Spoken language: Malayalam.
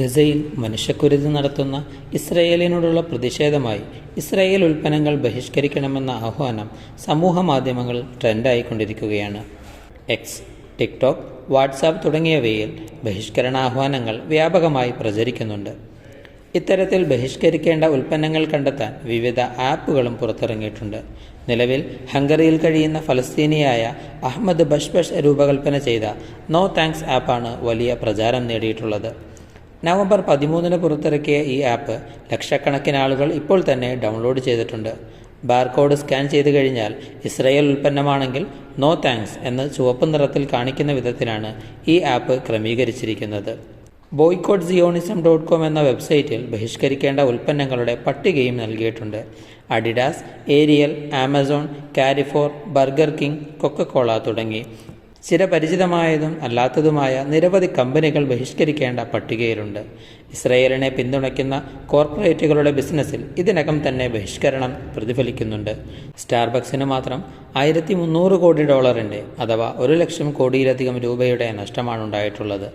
ഗസയിൽ മനുഷ്യക്കുരുതി നടത്തുന്ന ഇസ്രയേലിനോടുള്ള പ്രതിഷേധമായി ഇസ്രയേൽ ഉൽപ്പന്നങ്ങൾ ബഹിഷ്കരിക്കണമെന്ന ആഹ്വാനം സമൂഹ മാധ്യമങ്ങൾ ട്രെൻഡായിക്കൊണ്ടിരിക്കുകയാണ്. എക്സ് ടിക്ടോക്ക് വാട്സാപ്പ് തുടങ്ങിയവയിൽ ബഹിഷ്കരണാഹ്വാനങ്ങൾ വ്യാപകമായി പ്രചരിക്കുന്നുണ്ട്. ഇത്തരത്തിൽ ബഹിഷ്കരിക്കേണ്ട ഉൽപ്പന്നങ്ങൾ കണ്ടെത്താൻ വിവിധ ആപ്പുകളും പുറത്തിറങ്ങിയിട്ടുണ്ട്. നിലവിൽ ഹംഗറിയിൽ കഴിയുന്ന ഫലസ്തീനിയായ അഹമ്മദ് ബഷ്ബഷ് രൂപകൽപ്പന ചെയ്ത നോ താങ്ക്സ് ആപ്പാണ് വലിയ പ്രചാരം നേടിയിട്ടുള്ളത്. നവംബർ പതിമൂന്നിന് പുറത്തിറക്കിയ ഈ ആപ്പ് ലക്ഷക്കണക്കിന് ആളുകൾ ഇപ്പോൾ തന്നെ ഡൗൺലോഡ് ചെയ്തിട്ടുണ്ട്. ബാർകോഡ് സ്കാൻ ചെയ്തു കഴിഞ്ഞാൽ ഇസ്രയേൽ ഉൽപ്പന്നമാണെങ്കിൽ നോ താങ്ക്സ് എന്ന് ചുവപ്പ് നിറത്തിൽ കാണിക്കുന്ന വിധത്തിലാണ് ഈ ആപ്പ് ക്രമീകരിച്ചിരിക്കുന്നത്. ബോയ്ക്കോട്ട് സിയോണിസം ഡോട്ട് കോം എന്ന വെബ്സൈറ്റിൽ ബഹിഷ്കരിക്കേണ്ട ഉൽപ്പന്നങ്ങളുടെ പട്ടികയും നൽകിയിട്ടുണ്ട്. Adidas Ariel Amazon Carrefour Burger King Coca Cola തുടങ്ങി. ചിരപരിചിതമായതും അല്ലാത്തതുമായ നിരവധി കമ്പനികൾ ബഹിഷ്കരിക്കേണ്ട പട്ടികയിലുണ്ട്. ഇസ്രയേലിനെ പിന്തുണയ്ക്കുന്ന കോർപ്പറേറ്റുകളുടെ ബിസിനസ്സിൽ ഇതിനകം തന്നെ ബഹിഷ്കരണം പ്രതിഫലിക്കുന്നുണ്ട്. സ്റ്റാർബക്സിന് മാത്രം ആയിരത്തി മുന്നൂറ് കോടി ഡോളറിന്റെ അഥവാ ഒരു ലക്ഷം കോടിയിലധികം രൂപയുടെ നഷ്ടമാണ് ഉണ്ടായിട്ടുള്ളത്